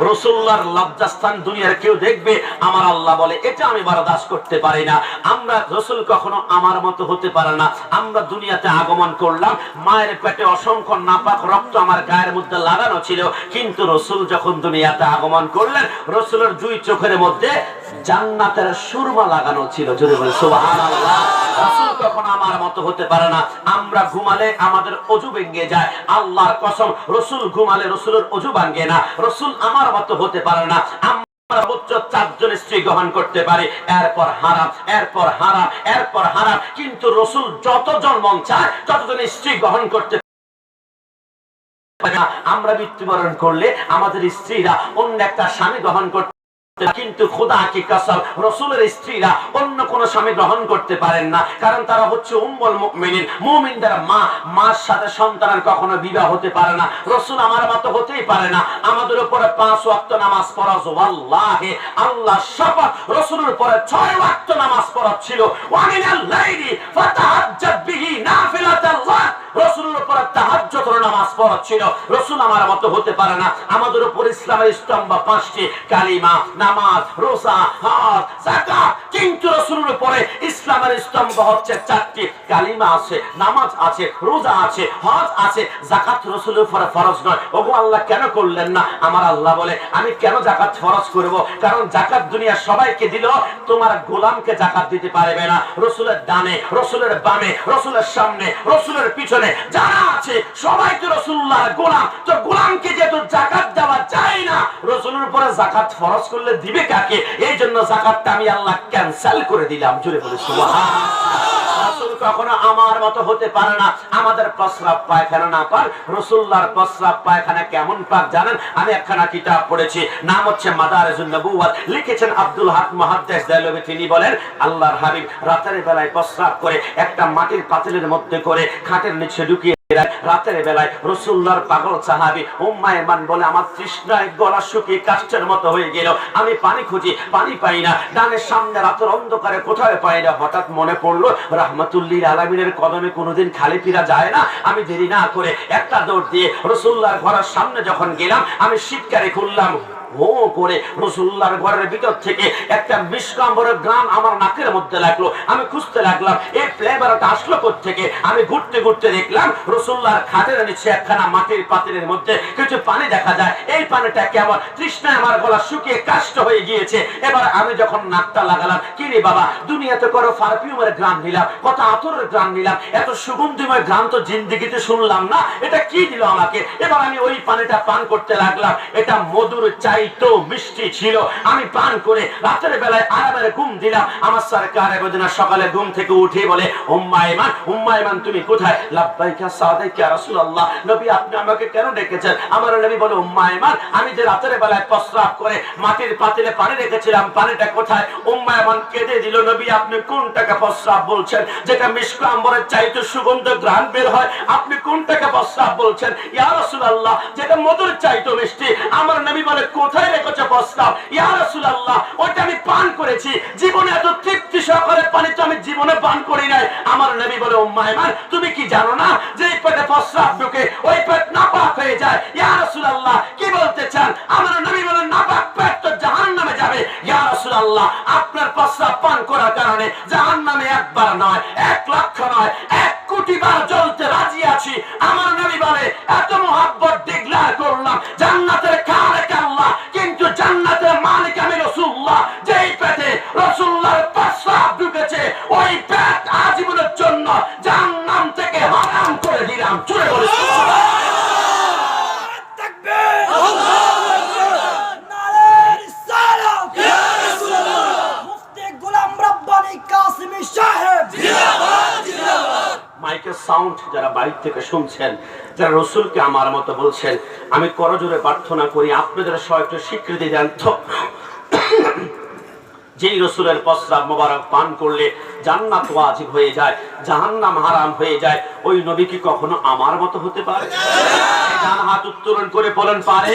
রসুল্লার লজ্জাস্থান দুনিয়ার কেউ দেখবে? আমার আল্লাহ বলে, এটা আমি বারদাস্ত করতে পারি না। আমরা রসুল কখনো আমার মতো হতে পারে না। আমরা দুনিয়াতে আগমন করলাম। মায়ের পেটে অসংখ্য নাপাক রক্ত আমার গায়ের মধ্যে লাগানো ছিল। কিন্তু রসুল যখন দুনিয়াতে আগমন করলেন, রসুলের দুই চোখের মধ্যে জান্নাতের সুরমা লাগানো ছিল। যদি বলে রসুল কখনো আমার মতো হতে পারে না। আমরা ঘুমালে আমাদের অজু ভেঙে যায়। আল্লাহর কসম, রসুল ঘুমালে রসুলের অজু ভাঙ্গে না। রসুল আমার মতো হতে পারে না। আমরা এরপর এরপর এরপর কিন্তু রসুল যতজন স্ত্রী গ্রহণ। আমরা মৃত্যুবরণ করলে আমাদের স্ত্রীরা অন্য একটা স্বামী গ্রহণ করতে কিন্তু খোদা কি কসম, রসুলের স্ত্রীরা অন্য কোন স্বামী গ্রহণ করতে পারেন না। কারণ তারা হচ্ছে উম্মল মুমিনিন। মুমিনদের মা, মার সাথে সন্তানের কখনো বিবাহ হতে পারে না। রসুল আমার মতো হতেই পারে না। আমাদের উপরে পাঁচ ওয়াক্ত নামাজ ফরজ, ওয়াল্লাহি, আল্লাহ শপথ। রসুলের উপরে ছয় ওয়াক্ত নামাজ ফরজ ছিল। ওয়ামিনাল লাইলি বিহি নাফিলাতাল লাহ রসুলের উপরে তাহাজ্জুদের নামাজ ফরজ ছিল রসুল আমার মতো হতে পারে না। আমাদের উপর ইসলামের স্তম্ভ পাঁচটি, কালিমা, নামাজ, রোজা, হজ, যাকাত। কিন্তু রসুলের উপরে ইসলামের স্তম্ভ হচ্ছে চারটি। কালিমা আছে, নামাজ আছে, রোজা আছে, হজ আছে। যাকাত রসুলের উপরে ফরজ নয়। ওগো আল্লাহ কেন করলেন না? আমার আল্লাহ বলে, আমি কেন জাকাত ফরজ করব? কারণ জাকাত দুনিয়া সবাইকে দিল, তোমার গোলামকে জাকাত দিতে পারবে না। রসুলের ডানে, রসুলের বামে, রসুলের সামনে, রসুলের পিছনে যারা আছে সবাই তো রসুল্লাহ গোলাম। তো গোলামকে যেহেতু জাকাত দেওয়া যায় না, রসুলের উপরে জাকাত ফরজ করলে দিবে কাকে? এই জন্য জাকাতটা আমি আল্লাহ ক্যান্সেল করে দিলাম। জুড়ে বলে কেমন পাক জানেন? আমি একখানা পড়েছি। নাম হচ্ছে লিখেছেন আব্দুল তিনি বলেন, আল্লাহর হাবিব রাতের বেলায় প্রস্রাব করে একটা মাটির পাতিলের মধ্যে করে খাটের নিচে ঢুকিয়ে রাতের বেলায় রসুল্লার পাগল সাহাবি উম্মায়মান বলে আমার তৃষ্ণায় গলা শুকিয়ে কাষ্টের মতো হয়ে গেল। আমি পানি খুঁজি, পানি পাই না। ডানের সামনে রাতের অন্ধকারে কোথায় পাই না? হঠাৎ মনে পড়ল রাহমাতুল্লির আলমিনের কদমে কোনোদিন খালি ফিরা যায় না। আমি দেরি না করে একটা দৌড় দিয়ে রসুল্লার ঘরের সামনে যখন গেলাম, আমি শীতকারে খুললাম। হো করে রসুল্লার ঘরের ভিতর থেকে একটা আমার নাকের মধ্যে লাগল। আমি খুঁজতে লাগলাম এই ফ্লেভারটা আসলো থেকে আমি ঘুরতে ঘুরতে দেখলাম রসুল্লার নিচে একখানা মাটির পাতিলের মধ্যে কিছু পানি দেখা যায়। এই পানিটা কেমন? তৃষ্ণায় আমার গলা শুকিয়ে কাষ্ট হয়ে গিয়েছে। এবার আমি যখন নাকটা লাগালাম, কি রে বাবা, দুনিয়াতে করো পারফিউমের গ্রাম নিলাম, কত আতরের গ্রাম নিলাম, এত সুগন্ধিময় গ্রাম তো জিন্দিগিতে শুনলাম না? এটা কি দিল আমাকে? এবার আমি ওই পানিটা পান করতে লাগলাম। এটা মধুর চাই তো মিষ্টি ছিল। আমি পান করে রাতের বেলায় আরামের ঘুম দিলাম। আমার সরকার একদিন সকালে ঘুম থেকে উঠে বলে উম্মাইমান উম্মাইমান তুমি কোথায়? লাব্বাইকা, সাদাইকা, রাসূলুল্লাহ। নবী, আপনি আমাকে কেন ডেকেছেন? আমার নবী বলে উম্মাইমান আমি যে রাতের বেলায় প্রস্রাব করে মাটির পাতিলে পানি রেখেছিলাম, পানিটা কোথায়? উম্মাইমান কেঁদে দিল, নবী, আপনি কোনটাকে প্রস্রাব বলছেন? যেটা মিষ্ক আম্বরের চাইতে সুগন্ধ গ্রাণ বের হয়, আপনি কোনটাকে প্রস্রাব বলছেন? ইয়া রাসূলুল্লাহ, যেটা মধুর চাইতো মিষ্টি। আমার নবী বলে, কোথায় রেখেছে প্রস্তাব ইয়া রাসূলুল্লাহ, ওটা আমি পান করেছি। জীবনে এত তৃপ্তি সহকারে পানি তো আমি জীবনে পান করি নাই। আমার নবী বলে উম্মাইমান তুমি কি জানো না যে এই পেটে প্রস্রাব ঢুকে ওই পেট নাপাক হয়ে যায়? ইয়া রাসূলুল্লাহ, কি বলতে চান? আমার নবী বলে, নাপাক পেট তো জাহান্নামে যাবে। ইয়া রাসূলুল্লাহ, আপনার প্রস্রাব পান করার কারণে জাহান্নামে একবার নয়, এক লক্ষ নয়, এক কোটি বার জ্বলতে রাজি আছি। আমার নবী বলে, এত মোহাব্বত ডিক্লেয়ার করলাম, জান্নাতের সাউন্ড যারা বাইর থেকে শুনছেন, যারা রসুলকে আমার মতো বলছেন, আমি করজোরে প্রার্থনা করি, আপনাদের একটু স্বীকৃতি দেন। যেই রসুলের প্রস্রাব মোবারক পান করলে জান্নাত ওয়াজিব হয়ে যায়, জাহান্নাম হারাম হয়ে যায়, ওই নবী কি কখনো আমার মতো হতে পারে? হাত উত্তোলন করে বলেন, পারে।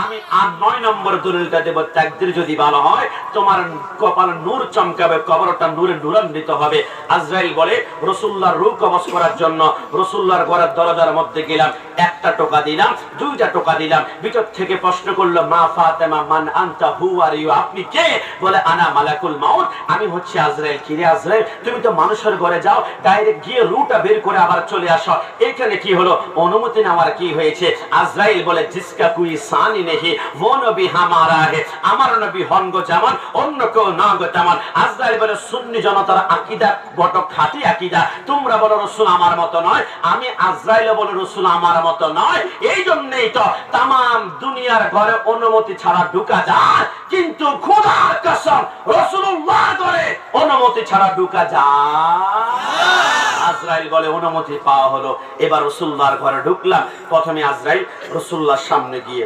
আমি আর নয় নম্বর দলিলটা দেব ত্যাগদের যদি ভালো হয়, তোমার কপাল নূর চমকাবে, কবরটা নূরে নূরান্বিত হবে। আজরাইল বলে রসুল্লার রূপ কবচ করার জন্য রসুল্লার ঘরের দরজার মধ্যে গেলাম। একটা টোকা দিলাম, দুইটা টোকা দিলাম। ভিতর থেকে প্রশ্ন করল, মা ফাতেমা, মান আনতা, হু আর ইউ? আপনি কে? বলে, আনা মালাকুল মাউত। আমি হচ্ছে আজরাইল। কিরে আজরাইল? তুমি তো মানুষের ঘরে যাও, ডাইরেক্ট গিয়ে রুটা বের করে আবার চলে আসো। এখানে কি হলো? অনুমতি নেওয়ার কি হয়েছে? আজরাইল বলে, জিসকা কুই সানি নেহি, ও নবী হামারা হে। আমার নবী হন গো যেমন, অন্য কেউ না গো তেমন। আজরাইল বলে, সুন্নি জনতার আকিদা বট খাঁটি আকিদা। তোমরা বলো, রসুল আমার মতো নয়। আমি আজরাইল বলে, রসুল আমার মতো নয়। এই জন্যই তো তাম দুনিয়ার ঘরে অনুমতি ছাড়া ঢুকা যায়। কিন্তু খোদার কসম রসুল্লাহ ঘরে অনুমতি ছাড়া ঢুকা যায়। আজরাইল বলে অনুমতি পাওয়া হলো। এবার রসুল্লাহর ঘরে ঢুকলাম। প্রথমে আজরাইল রসুল্লাহর সামনে গিয়ে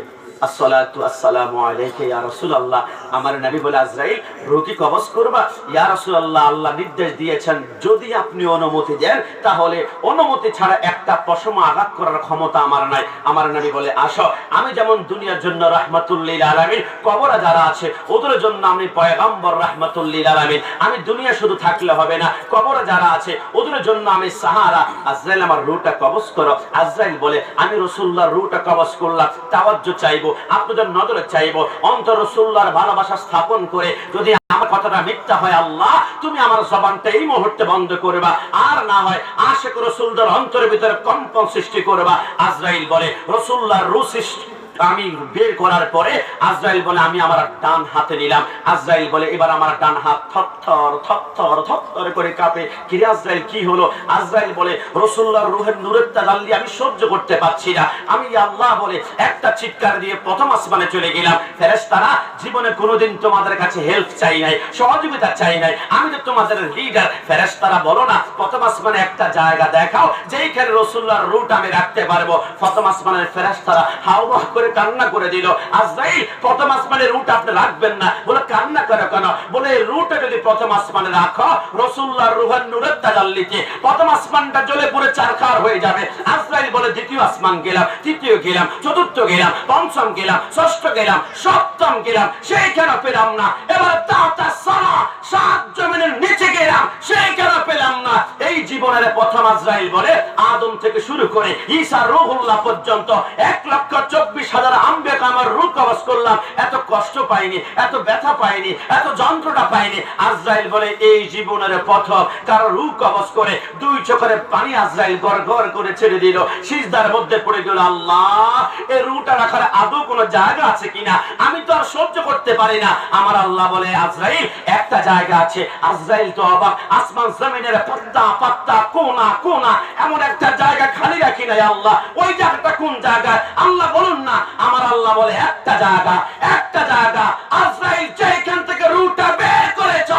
আমি যেমন দুনিয়ার জন্য রাহমাতুল্লিল আলামিন, কবরে যারা আছে, ওদের জন্য আমি পয়গম্বর রাহমাতুল্লিল আলামিন। আমি দুনিয়া শুধু থাকলে হবে না, কবরে যারা আছে, ওদের জন্য আমি সাহারা। আজরাইল, আমার রুটা কবজ করো। আজরাইল বলে, আমি রসুল্লাহর রুটা কবজ করলাম, তাওয়াজ্জু চাইব আপনাদের নজরে চাইব, অন্তর রসুল্লার ভালোবাসা স্থাপন করে যদি আমার কথাটা মিথ্যা হয় আল্লাহ, তুমি আমার জবানটা এই মুহূর্তে বন্ধ করবা। আর না হয় আশেক রসুলদার অন্তরের ভিতরে কম্পন সৃষ্টি করবা। আজরাইল বলে রসুল্লার রু সৃষ্টি আমি বের করার পরে আজরাইল বলে, আমি আমার ডান হাতে নিলাম। আজরাইল বলে, এবার আমার ডান হাত থরথর থরথর থরথর করে কাঁপে। কি রে আজরাইল, কি হলো? আজরাইল বলে, রসুল্লাহর রুহের নূরের তাজাল্লি আমি সহ্য করতে পারছি না। আমি আল্লাহ বলে, একটা চিৎকার দিয়ে প্রথম আসমানে চলে গেলাম। ফেরেশতারা, জীবনে কোনোদিন তোমাদের কাছে হেল্প চাই নাই, সহযোগিতা চাই নাই, আমি তো তোমাদের লিডার ফেরেশতারা বলো, না, প্রথম আসমানে একটা জায়গা দেখাও, যেইখানে রসুল্লাহর রুট আমি রাখতে পারব। প্রথম আসমানের ফেরেশতারা হাওয়া করে কান্না করে দিল। আজরাইল, প্রথম আসমানের রুট আপনি রাখবেন না। বলে কান্না করে কেন? বলে এই রুটে যদি প্রথম আসমানে রাখো রসুল্লাহর রুহের নূরের তাজাল্লিতে প্রথম আসমানটা জ্বলে পুরো চারখার হয়ে যাবে। আজরাইল বলে, দ্বিতীয় আসমান গেলাম, তৃতীয় গেলাম, চতুর্থ গেলাম, পঞ্চম গেলাম, ষষ্ঠ গেলাম, সপ্তম গেলাম, সেইখানে পেলাম না। এবার তাতা সারা সাত জমিনের নিচে গেলাম, সেইখানে পেলাম না। এই জীবনের প্রথম আজরাইল বলে, আদম থেকে শুরু করে ঈসা রুহুল্লাহ পর্যন্ত এক লক্ষ চব্বিশ হাজার আম্বেক আমার রূপ কবচ করলাম। এত কষ্ট পাইনি, এত ব্যথা পাইনি, এত যন্ত্রণা পাইনি। আজরাইল বলে, এই জীবনের প্রথম কারও রূপ কবচ করে দুই চোখের পানি আজরাইল গড় গড় করে ছেড়ে দিল। সিজদার মধ্যে পড়ে গেল, আল্লাহ এই রুটা রাখার আদৌ কোনো জায়গা আছে কিনা? আমি তো আর সহ্য করতে পারি না। আমার আল্লাহ বলে, আজরাইল, একটা জায়গা আছে। আজরাইল তো অবাক, আসমান জমিনের পাত্তা পাত্তা কোনা কোনা, এমন একটা জায়গা খালি রাখি নাই আল্লাহ। ওই জায়গাটা কোন জায়গায়? আল্লাহ বলুন না। আমার আল্লাহ বলে, একটা জায়গা একটা জায়গা। আজরাইল যেখান থেকে রুটা বের করেছ,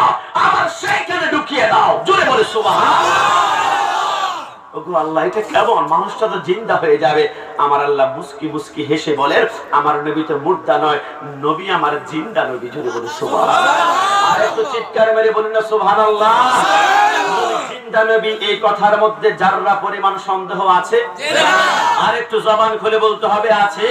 আবার সেইখানে ঢুকিয়ে দাও। জোরে বলে সুবহান ওগো আল্লাহ, এটা কেমন? মানুষটা তো জিন্দা হয়ে যাবে। আমার আল্লাহ মুস্কি মুস্কি হেসে বলেন, আমার নবী তো মুর্দা নয়, নবী আমার জিন্দা নবী। জুড়ে বলে একটু চিৎকার মেরে না নবী জিন্দা নবী এই কথার মধ্যে যাররা পরিমাণ সন্দেহ আছে আর একটু জবান খুলে বলতে হবে আছে।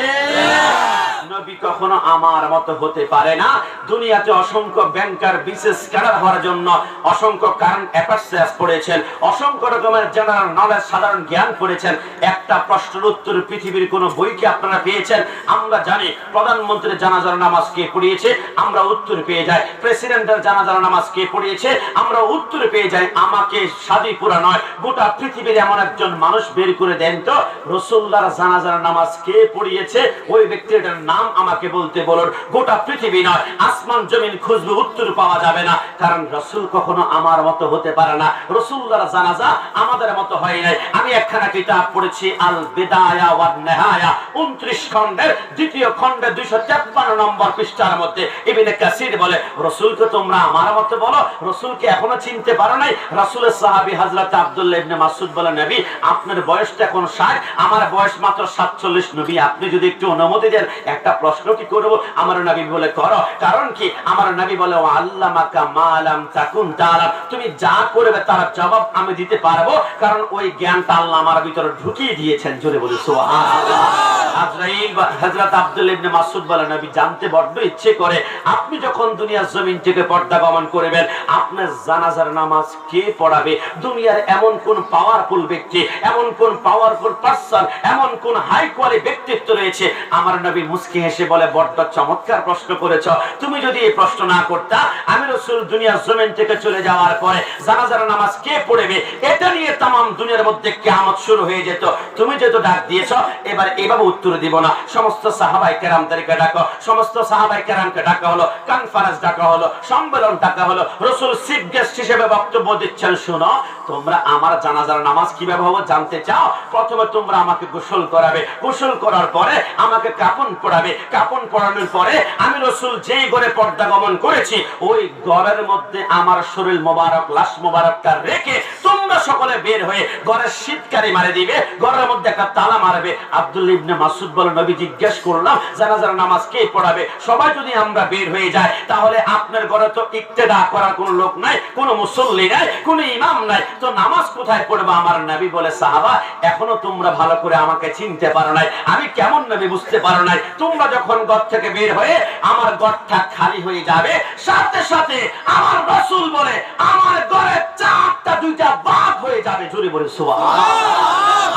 নবী কখনো আমার মতো হতে পারে না। দুনিয়াতে অসংখ্য ব্যাংকার বিশেষ ক্যাডার হওয়ার জন্য অসংখ্য কারেন্ট অ্যাফেয়ার্স পড়েছেন, অসংখ্য রকমের জেনারেল নলেজ সাধারণ জ্ঞান পড়েছেন। একটা প্রশ্নের উত্তর পৃথিবীর কোন বইকে আপনারা পেয়েছেন? আমরা জানি প্রধানমন্ত্রীর জানাজার নামাজ কে পড়িয়েছে, আমরা উত্তর পেয়ে যাই। প্রেসিডেন্টের জানাজার নামাজ কে পড়িয়েছে, আমরা উত্তর পেয়ে যাই। আমাকে সাদি পুরা নয়, গোটা পৃথিবীর এমন একজন মানুষ বের করে দেন তো। রসুল্লাহর জানাজার নামাজ কে পড়িয়েছে? ওই ব্যক্তিটার নাম আমাকে বলতে বলুন, গোটা পৃথিবী নয়, আসমান, জমিন খুঁজবে উত্তর পাওয়া যাবে না। কারণ রসুল কখনো আমার মতো হতে পারে না। রসুল্লাহর জানাজা আমাদের মতো হয় নাই। আমি একখানা কিতাব পড়েছি আল বেদায়া ওয়ান নেহায়া উনত্রিশ খণ্ডের, দ্বিতীয় খণ্ডের দুইশো তেপ্পান্ন নম্বর পৃষ্ঠার মধ্যে। ইবিনে কাসির বলে, রসুলকে তোমরা আমার মতো বলো? রসুলকে এখনও চিনতে পারো নাই? রসুলের সাহাবি হাজরত আব্দুল্লাহ ইবনে মাসুদ বলে নবী, আপনার বয়সটা এখন ষাট, আমার বয়স মাত্র সাতচল্লিশ। নবী, আপনি যদি একটু অনুমতি দেন একটা প্রশ্ন কি করব? আমার নবী বলে, করো। কারণ কি? আমার নবী বলে আল্লাহ মাকা মালাম চাকুন তালাম। তুমি যা করবে, তার জবাব আমি দিতে পারব। কারণ ওই জ্ঞানটা আল্লাহ আমার ভিতরে ঢুকিয়ে দিয়েছেন। জোরে বলি সুবহানাল্লাহ। আজরাইল বা হযরত আব্দুল ইবনে মাসউদ বলে নবী জানতে ইচ্ছে করে, আপনি যখন দুনিয়ার জমিন থেকে পর্দা গমন করবেন, আপনার জানাজার নামাজ কে পড়াবে? দুনিয়ার এমন কোন পাওয়ারফুল ব্যক্তি, এমন কোন পাওয়ারফুল এমন কোন হাই কোয়ালিটি ব্যক্তিত্ব রয়েছে? আমার নবী হেসে বলে চমৎকার প্রশ্ন তুমি যদি এই প্রশ্ন না করতা, আমি রসুল দুনিয়ার জমিন থেকে চলে যাওয়ার পরে জানাজার নামাজ কে পড়বে? এটা নিয়ে তাম দুনিয়ার মধ্যে কেমত শুরু হয়ে যেত। তুমি যেহেতু ডাক দিয়েছ, এবার এভাবে উত্তর দিব না। সমস্ত সাহাবাই কেরামদেরকে ডাকো, সমস্ত সাহাবাই কেরামকে ডাকা হলো কনফারেন্স ডাকা হলো, সম্মেলন ডাকা হলো। রসুল চিফ গেস্ট হিসেবে বক্তব্য দিচ্ছেন, শুনো, তোমরা আমার জানাজার নামাজ কীভাবে হবে জানতে চাও? প্রথমে তোমরা আমাকে গোসল করাবে। গোসল করার পরে আমাকে কাপন পড়াবে কাপন পড়ানোর পরে আমি রসুল যেই ঘরে পর্দা গমন করেছি, ওই ঘরের মধ্যে আমার শরীর মোবারক, লাশ মোবারকটা রেখে তোমরা সকলে বের হয়ে ঘরের শীতকারি মারে দিবে, ঘরের মধ্যে একটা তালা মারবে। আব্দুল ইবনে মাসুদ বলে নবী জিজ্ঞেস করলাম জানাজার নামাজ কে পড়াবে? সবাই যদি আমরা বের হয়ে যায় তাহলে আপনার ঘরে তো ইক্তেদা করার কোনো লোক নাই, কোনো মুসল্লি নাই, কোনো ইমাম নাই। তো নামাজ কোথায় পড়বে আমার নবী বলে, সাহাবা, এখনও তোমরা ভালো করে আমাকে চিনতে পারো নাই। আমি কেমন নবী বুঝতে পারো নাই। তোমরা যখন ঘর থেকে বের হয়ে আমার ঘরটা খালি হয়ে যাবে, সাথে সাথে আমার রসুল বলে, আমার যাবে জুড়ে বলে সুবাহ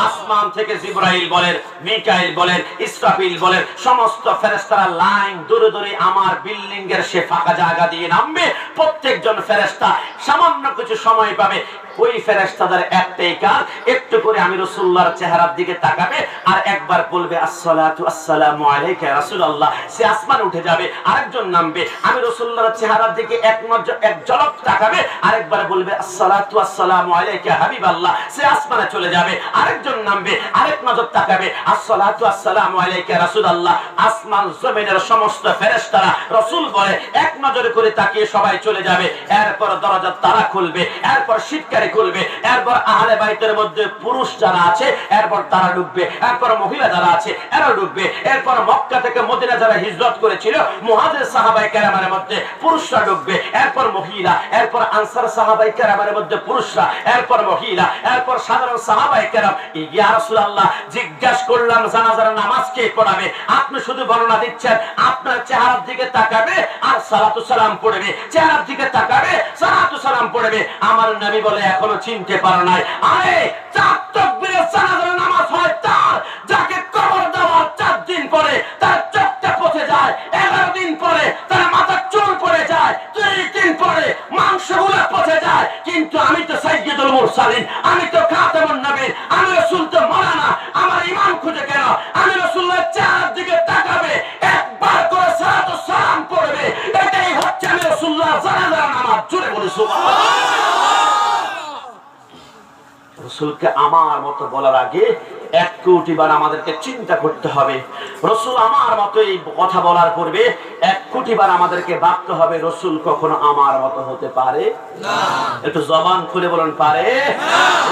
আসমান থেকে জিব্রাইল বলেন মিকাইল বলেন ইসরাফিল বলেন সমস্ত ফেরেশতারা লাইন দূরে দূরে আমার বিল্ডিং এর সে ফাঁকা জায়গা দিয়ে নামবে। প্রত্যেকজন ফেরেশতা সামান্য কিছু সময় পাবে। ওই ফেরেশতাদের একটাই কাজ, একটু করে আমি রাসূলুল্লাহর চেহারার দিকে তাকাবে আর একবার বলবে, আসসালাতু আসসালামু আলাইকা রাসূলুল্লাহ। সে আসমান উঠে যাবে, আরেকজন নামবে। আমি রাসূলুল্লাহর চেহারার দিকে এক নজর, এক ঝলক তাকাবে, আরেকবার বলবে, আসসালাতু আসসালামু আলাইকা হাবিবাল্লাহ। সে আসমানে চলে যাবে, আরেকজন নামবে, আরেক নজর তাকাবে, আসসালাতু আসসালামু আলাইকা রাসূলুল্লাহ। আসমান, জমিনের সমস্ত ফেরেশতারা রাসূল বলে, এক নজর করে তাকিয়ে সবাই চলে যাবে। এরপর দরজা তারা খুলবে, এরপর শীতকারি খুলবে। এরপর আহলে বাইতের মধ্যে পুরুষ যারা আছে, এরপর তারা ঢুকবে এরপর মহিলা যারা আছে এরা ঢুকবে এরপর মক্কা থেকে মদিনা যারা হিজরত করেছিল, মুহাজির সাহাবাই কেরামের মধ্যে পুরুষরা ঢুকবে এরপর মহিলা, এরপর আনসার সাহাবাই কেরামের মধ্যে পুরুষরা, এরপর মহিলা, এরপর সাধারণ সাহাবাই কেরাম। ইয়া রাসূলুল্লাহ, জিজ্ঞাসা করলাম, জানাজার নামাজ কে পড়াবে? আপনি শুধু বর্ণনা দিচ্ছেন, আপনার চেহারার দিকে তাকাবে আর সালাতু সালাম পড়বে। চেহারার দিকে তাকাবে, সালাতু সালাম পড়বে। আমার নবী বলে এখনও চিনতে পারো নাই। আরে চার তকবীরের জানাজার নামাজ হয় তার যাকে কবর আমার মতো বলার আগে এক কোটি বার আমাদেরকে চিন্তা করতে হবে। রসুল আমার মতো এই কথা বলার পূর্বে এক কোটি বার আমাদেরকে ভাবতে হবে রসুল কখনো আমার মতো হতে পারে? একটু জবান খুলে বলুন পারে?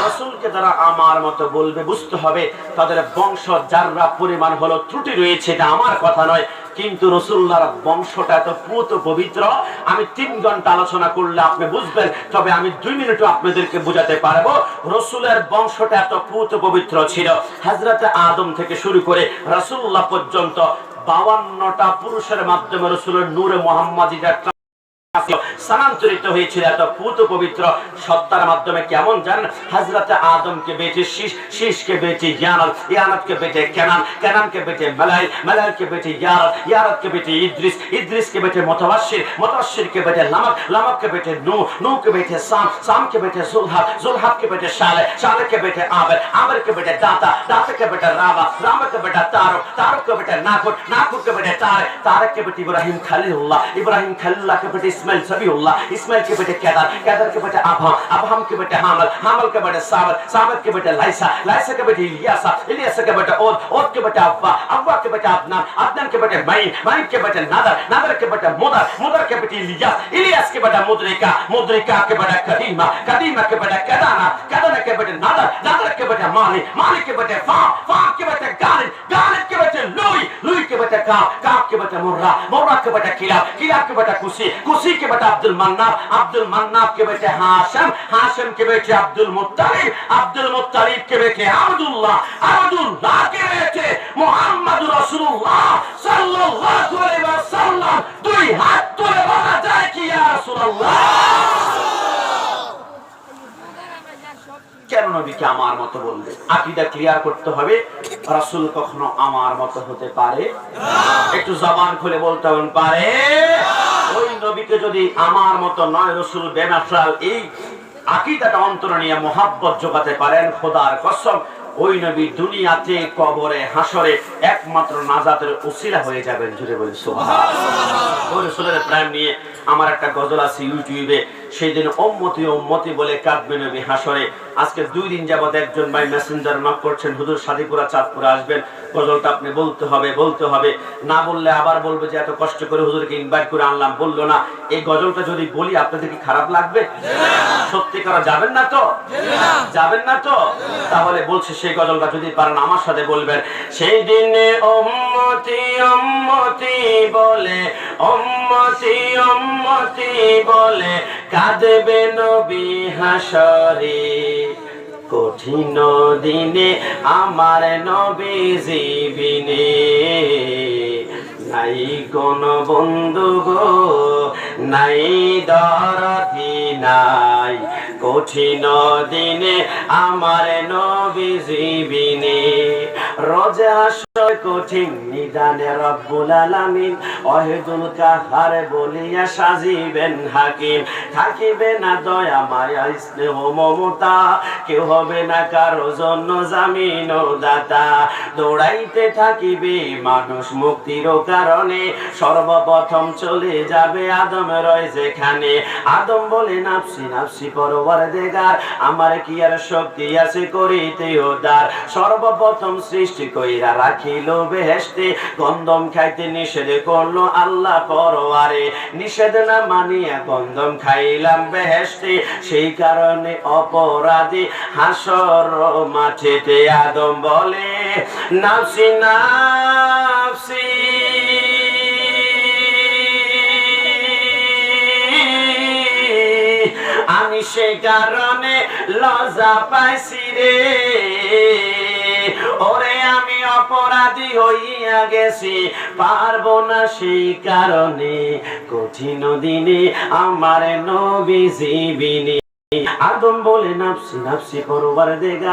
রসুলকে যারা আমার মতো বলবে বুঝতে হবে তাদের বংশ যাররা পরিমাণ হলো ত্রুটি রয়েছে এটা আমার কথা নয়। কিন্তু রসুল্লার বংশটা এত পুত পবিত্র, আমি তিন ঘণ্টা আলোচনা করলে আপনি বুঝবেন, তবে আমি দুই মিনিটও আপনাদেরকে বুঝাতে পারব, রসুলের বংশটা এত পুত পবিত্র ছিল। হাজরাতে আদম থেকে শুরু করে রসুল্লাহ পর্যন্ত বাউান্নটা পুরুষের মাধ্যমে রসুলের নূরে মোহাম্মদীরা স্থানান্তরিত হয়েছিল এত পুত পবিত্র সত্তার মাধ্যমে। কেমন জানেন? হাজরাতে আদমকে বেঁচে শীষ, শীষকে বেঁচে ইয়ানত ইয়ানতকে বেঁচে কেনান, কেনানকে বেঁচে মেলাই মেলাইকে বেঁচে ইয়ারত ইয়ারতকে বেঁচে ইদ্রিস, ইদ্রিসকে বেঁচে মোতাবাসির মোতাবাসিরকে বেঁচে লামক লামাককে বেঁচে নু, নুকে বেঁচে সাম, সামকে বেঁচে জুলহাব জুলহাবকে বেঁচে শালে, শালেকে বেঁচে আবের, আবেরকে বেঁচে দাতা, দাতাকে বেঁচে রাবা রামাকে বেঁচে তারক, তারককে বেঁচে নাকুর, নাকুরকে বেঁচে তারে, তারেককে বেঁচে ইব্রাহিম খালিল্লাহ, ইব্রাহিম খালিল্লাহকে বেঁচে इस्माइल सबीउल्लाह इस्माइल के बेटे केदार केदार के बेटे अबहम अबहम के बेटे हामल हामल के बेटे साबर साबर के बेटे लाइसा लाइसा के बेटे इलियासा इलियासा के बेटे ओद ओद के बेटे अब्बा अब्बा के बेटे अदनान अदनान के बेटे माइन माइन के बेटे नादर नादर के बेटे मुदर मुदर के बेटे इलियास इलियास के बेटे मुद्रिका मुद्रिका के बेटे कदीमा कदीमा के बेटे केदाना केदाना के बेटे नादर नादर के बेटे माली माली के बेटे फा फा के बेटे गालिब गालिब के बेटे लुई लुई के बेटे काब काब के बेटा मुर्रा मुर्रा के बेटा किलाब किलाब के बेटा कुसी कुसी के बेटा अब्दुल मन्नाफ अब्दुल मन्नाफ के बेटे हाशम हाशम के बेटे अब्दुल मुत्तालिब अब्दुल मुत्तालिब के बेटे अब्दुल्लाह अब्दुल्लाह के बेटे मोहम्मद रसूलुल्लाह सल्लल्लाहु अलैहि वसल्लम দুই হাত তুলে বলা যায় কি ইয়া রাসূলুল্লাহ কেন নবীকে আমার মতো বলবে? আকিদা ক্লিয়ার করতে হবে, রাসূল কখনো আমার মতো হতে পারে একটু জবান খুলে বলতে হবেন পারে ওই নবীকে যদি আমার মতো নয়, রসুল বেনাফরাল এই আকিদাটা অন্তর নিয়ে মোহাব্বত জোগাতে পারেন, খোদার কসম, ওই নবী দুনিয়াতে কবরে হাসরে একমাত্র নাজাতের উসিলা হয়ে যাবেন জুড়ে বলি সুবহানাল্লাহ। ওই রসুলের প্রেম নিয়ে আমার একটা গজল আছে ইউটিউবে সেই দিন ওম্মতি ওম্মতি বলে কাঁদবে নবী হাসরে। আজকে দুই দিন যাবত একজন ভাই মেসেঞ্জার নক করছেন, হুজুর সাদিপুরা, চাঁদপুরে আসবেন। গজলটা আপনি বলতে হবে বলতে হবে। না বললে আবার বলবে যে এত কষ্ট করে হুজুরকে ইনভাইট করে আনলাম। বলল না। এই গজলটা যদি বলি, আপনাদের কি খারাপ লাগবে? সত্যি করা যাবেন না তো? যাবেন না তো? তাহলে বলছে সেই গজলটা যদি পারেন আমার সাথে বলবেন। সেই দিনে ওম্মতি ওম্মতি বলে ওম্মতি ওম্মতি বলে কাঁদবে নবী হাসরে। কঠিন দিনে আমার নবী জীবিনে নাই কোন বন্ধু গো, নাই দরদি নাই। কঠিন দিনে আমার নবী জীবিনে রোজা কঠিন নিদানে রব্বুল আলামিন। অহেদুল বলিয়া সাজিবেন হাকিম। থাকিবে না দয়া, মায়া, স্নেহ, মমতা। কেউ হবে না কারও জন্য জামিন দাতা। দৌড়াইতে থাকিবে মানুষ মুক্তির কারণে। সর্বপ্রথম চলে যাবে আদম রয় যেখানে। আদম বলে নাপসি নাপসি পরবার দেগার আমার কি আর শক্তি আছে করিতে সর্বপ্রথম সৃষ্টি কইরা রাখিল বেহেশতে, গন্ধম খাইতে নিষেধ করল আল্লাহ পরওয়ারে নিষেধ না মানিয়া গন্ধম খাইলাম বেহেশতে, সেই কারণে অপরাধী হাসর মাঠেতে আদম বলে, নাফসি নাফসি। আমি সেই কারণে লজা পাইছি রে। আমি অপরাধী হইয়া গেছি, পারব না সেই কারণে। কঠিন দিনে আমার নবী জীবিনী। আদম বলে নাপসি নাপসি করবার দেগা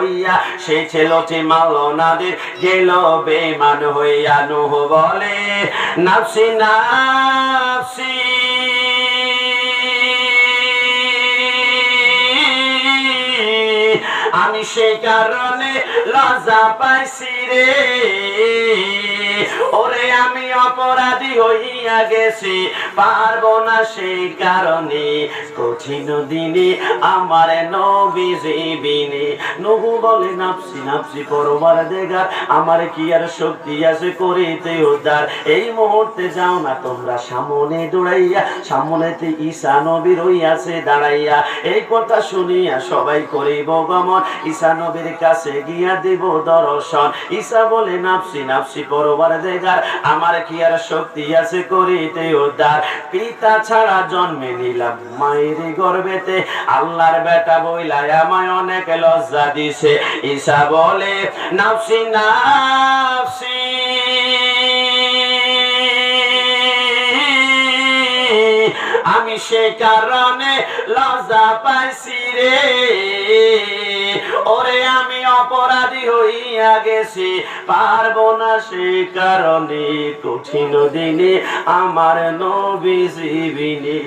হইয়া সেই ছেলেটি মাল নাদের গেল বেমান হইয়া। নুহ বলে, নাফসি নাফসি। আমি সেই কারণে লজা পাইছি রে। ওরে, আমি অপরাধী হইয়া গেছি। পারব না সেই কারণে। কঠিন দিনে আমার নবী জীবিনে নহু বলে নাপসি নাপসি পরবার দেগার আমার কি আর শক্তি আছে করিতে উদ্ধার? এই মুহূর্তে যাও না তোমরা সামনে দৌড়াইয়া, সামনেতে ঈশা নবী রইয়াছে দাঁড়াইয়া। এই কথা শুনিয়া সবাই করিব গমন। ঈশা নবীর কাছে গিয়া দিব দর্শন। ঈশা বলে নাপসি নাপসি পরবার দেগার আমার কি আর শক্তি আছে করিতে উদ্ধার? পিতা ছাড়া জন্মে নিলাম। মায়ের গর্বেতে আল্লাহর বেটা বইলায় আমায় অনেক লজ্জা দিছে। ঈশা বলে নাপসি নাপসি আমি সে কারণে লজ্জা পাইছি রে। ওরে আমি অপরাধী হইয়া গেছি। পারব না সে কারণে কঠিন দিনে আমার নবী জীবিনে।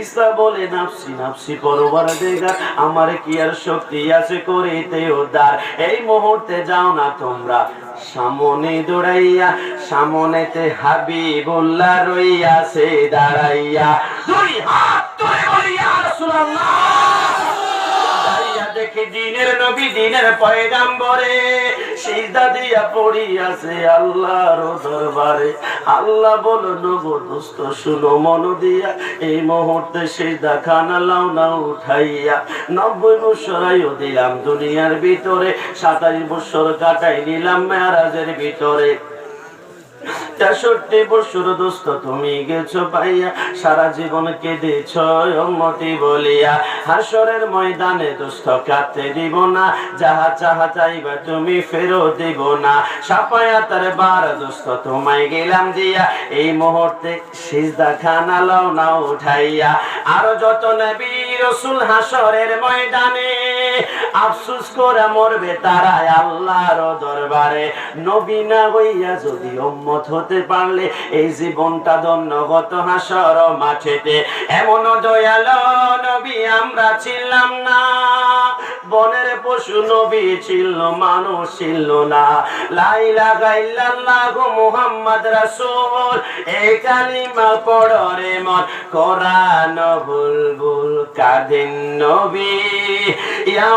ঈসা বলে নাপসি নাপসি পরবার দেগা আমার কি আর শক্তি আছে করিতে উদ্ধার? এই মুহূর্তে যাও না তোমরা। সামনে দৌড়াইয়া, সামনেতে হাবিবুল্লাহ রইয়াছে, দাঁড়াইয়া। দুই হাত তুলে বলি, ইয়া রাসূলুল্লাহ! দেখি দিনের নবী, দিনের পয়গাম্বরে। সিজদা দিয়া পড়িয়াছে আল্লাহর দরবারে। আল্লাহ বলো নগো দোস্ত, শুনো মন দিয়া। এই মুহূর্তে সিজদা খানা লাও না উঠাইয়া নব্বই বছর আয়ু দিলাম দুনিয়ার ভিতরে। সাতাশ বছর কাটাই নিলাম মেয়ারাজের ভিতরে। তেষট্টি বছর তুমি গেছো পাইয়া, সারা জীবন কেঁদেছ অমতি বলিয়া। হাসরের ময়দানে কাটতে দিব না, যাহা চাহা চাইবা তুমি ফেরত দিব না। সাপায়া তার বার দোস্ত তোমায় গেলাম দিয়া, এই মুহূর্তে সিজদা খানা লও না উঠাইয়া। আরও যত নবী রসুল হাসরের ময়দানে আফসুস করে মরবে তারা আল্লাহর দরবারে। নবী না হইয়া যদি উম্মত হতে পারলে, এই জীবনটা ধন্যগত হাসর মাঠেতে। এমন দয়ালো নবী আমরা ছিলাম না। বনের পশু নবী ছিল, মানুষ ছিল না। লাইলা গাইল্লাল্লাহ মুহাম্মদ রাসূল, এই কালিমা পড়রে মন। কোরআন বুলবুল কাদিন নবী, ইয়া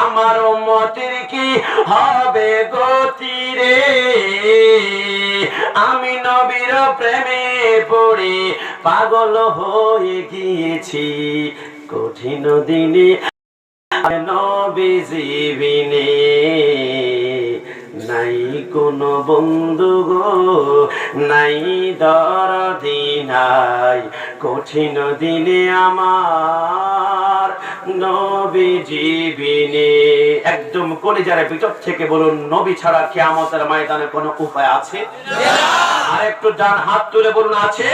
আমার মতের কি হবে গতি রে? আমি নবীর প্রেমে পড়ে পাগল হয়ে গিয়েছি। কঠিন দিনে নবী জীবিনে নাই কোনো বন্ধু গো, নাই দরদি নাই। কঠিন দিনে আমার নবী জীবিনে একদম কলিজারে ভিতর থেকে বলুন, নবী ছাড়া কে কেয়ামতের ময়দানে কোনো উপায় আছে? আর একটু ডান হাত তুলে বলুন, আছে।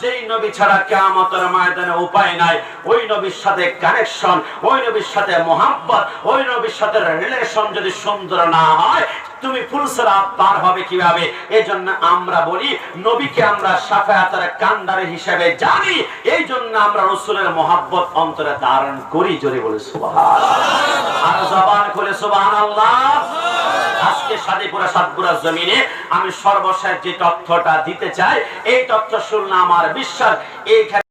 যেই নবী ছাড়া কেয়ামতের ময়দানে উপায় নাই, ওই নবীর সাথে কানেকশন ওই নবীর সাথে মোহাম্মত ওই নবীর সাথে রিলেশন যদি সুন্দর না হয় তুমি ফুলসরা পার হবে কীভাবে? এই জন্য আমরা বলি, নবীকে আমরা সাফায়াতের কান্ডারে হিসেবে জানি এই জন্য আমরা রসুলের মোহাব্বত অন্তরে ধারণ করি জোরে বলে সুবহান আর জবান খুলে সুবহান আল্লাহ আজকে সাদিপুরা সাতপুরা জমিনে আমি সর্বশেষ যে তথ্যটা দিতে চাই, এই তথ্য শুনলে আমার বিশ্বাস, এইখানে